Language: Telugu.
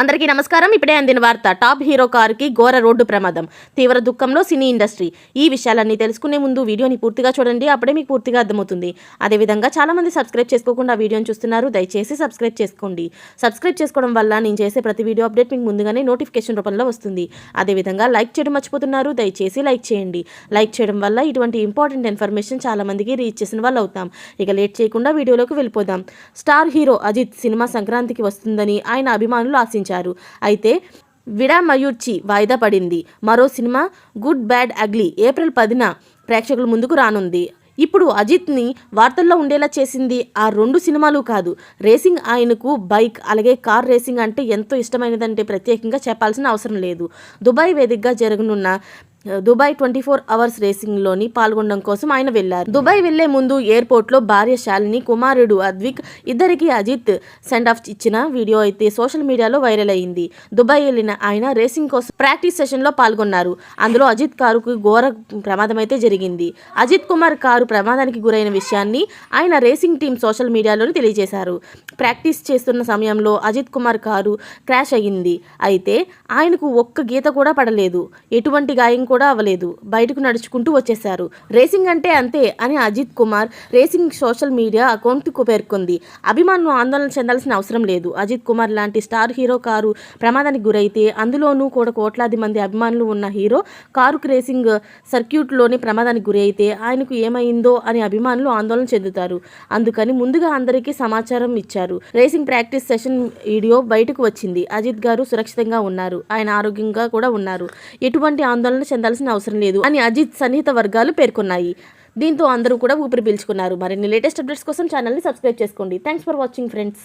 అందరికీ నమస్కారం. ఇప్పుడే అందిన వార్త టాప్ హీరో కారుకి ఘోర రోడ్డు ప్రమాదం తీవ్ర దుఃఖంలో సినీ ఇండస్ట్రీ. ఈ విషయాలన్నీ తెలుసుకునే ముందు వీడియోని పూర్తిగా చూడండి అప్పుడే మీకు పూర్తిగా అర్థమవుతుంది. అదేవిధంగా చాలామంది సబ్స్క్రైబ్ చేసుకోకుండా వీడియోని చూస్తున్నారు దయచేసి సబ్స్క్రైబ్ చేసుకోండి. సబ్స్క్రైబ్ చేసుకోవడం వల్ల నేను చేసే ప్రతి వీడియో అప్డేట్ మీకు ముందుగానే నోటిఫికేషన్ రూపంలో వస్తుంది. అదేవిధంగా లైక్ చేయడం మర్చిపోతున్నారు దయచేసి లైక్ చేయండి. లైక్ చేయడం వల్ల ఇటువంటి ఇంపార్టెంట్ ఇన్ఫర్మేషన్ చాలామందికి రీచ్ చేసిన వాళ్ళు అవుతాం. ఇక లేట్ చేయకుండా వీడియోలోకి వెళ్ళిపోదాం. స్టార్ హీరో అజిత్ సినిమా సంక్రాంతికి వస్తుందని ఆయన అభిమానులు ఆశించారు. అయితే విడా మయూర్చి వాయిదా పడింది. మరో సినిమా గుడ్ బ్యాడ్ అగ్లీ ఏప్రిల్ పదిన ప్రేక్షకుల ముందుకు రానుంది. ఇప్పుడు అజిత్ని వార్తల్లో ఉండేలా చేసింది ఆ రెండు సినిమాలు కాదు. రేసింగ్ ఆయనకు బైక్ అలాగే కార్ రేసింగ్ అంటే ఎంతో ఇష్టమైనదంటే ప్రత్యేకంగా చెప్పాల్సిన అవసరం లేదు. దుబాయ్ వేదికగా జరగనున్న దుబాయ్ ట్వంటీ ఫోర్ అవర్స్ రేసింగ్లోని పాల్గొనడం కోసం ఆయన వెళ్ళారు దుబాయ్ వెళ్ళే ముందు ఎయిర్పోర్ట్లో భార్య శాలిని కుమారుడు అద్విక్ ఇద్దరికి అజిత్ సెండ్ ఆఫ్ ఇచ్చిన వీడియో అయితే సోషల్ మీడియాలో వైరల్ అయింది. దుబాయ్ వెళ్ళిన ఆయన రేసింగ్ కోసం ప్రాక్టీస్ సెషన్లో పాల్గొన్నారు. అందులో అజిత్ కారుకు ఘోర ప్రమాదం అయితే జరిగింది. అజిత్ కుమార్ కారు ప్రమాదానికి గురైన విషయాన్ని ఆయన రేసింగ్ టీం సోషల్ మీడియాలోనే తెలియజేశారు. ప్రాక్టీస్ చేస్తున్న సమయంలో అజిత్ కుమార్ కారు క్రాష్ అయ్యింది. అయితే ఆయనకు ఒక్క గీత కూడా పడలేదు. ఎటువంటి గాయం కూడా అవ్వలేదు. బయటకు నడుచుకుంటూ వచ్చేశారు. రేసింగ్ అంటే అంతే అని Ajith Kumar racing social media అకౌంట్కు పేర్కొంది. అభిమానులు ఆందోళన చెందాల్సిన అవసరం లేదు. అజిత్ కుమార్ లాంటి స్టార్ హీరో కారు ప్రమాదానికి గురైతే అందులోనూ కూడా కోట్లాది మంది అభిమానులు ఉన్న హీరో కారుకు రేసింగ్ సర్క్యూట్లోని ప్రమాదానికి గురి అయితే ఆయనకు ఏమైందో అని అభిమానులు ఆందోళన చెందుతారు. అందుకని ముందుగా అందరికీ సమాచారం ఇచ్చారు. రేసింగ్ ప్రాక్టీస్ సెషన్ వీడియో బయటకు వచ్చింది. అజిత్ గారు సురక్షితంగా ఉన్నారు. ఆయన ఆరోగ్యంగా కూడా ఉన్నారు. ఎటువంటి ఆందోళన చెందాల్సిన అవసరం లేదు అని అజిత్ సన్నిహిత వర్గాలు పేర్కొన్నాయి. దీంతో అందరూ కూడా ఊపిరి పీల్చుకున్నారు. మరిన్ని లేటెస్ట్ అప్డేట్స్ కోసం ఛానల్ని సబ్స్క్రైబ్ చేసుకోండి. Thanks for watching friends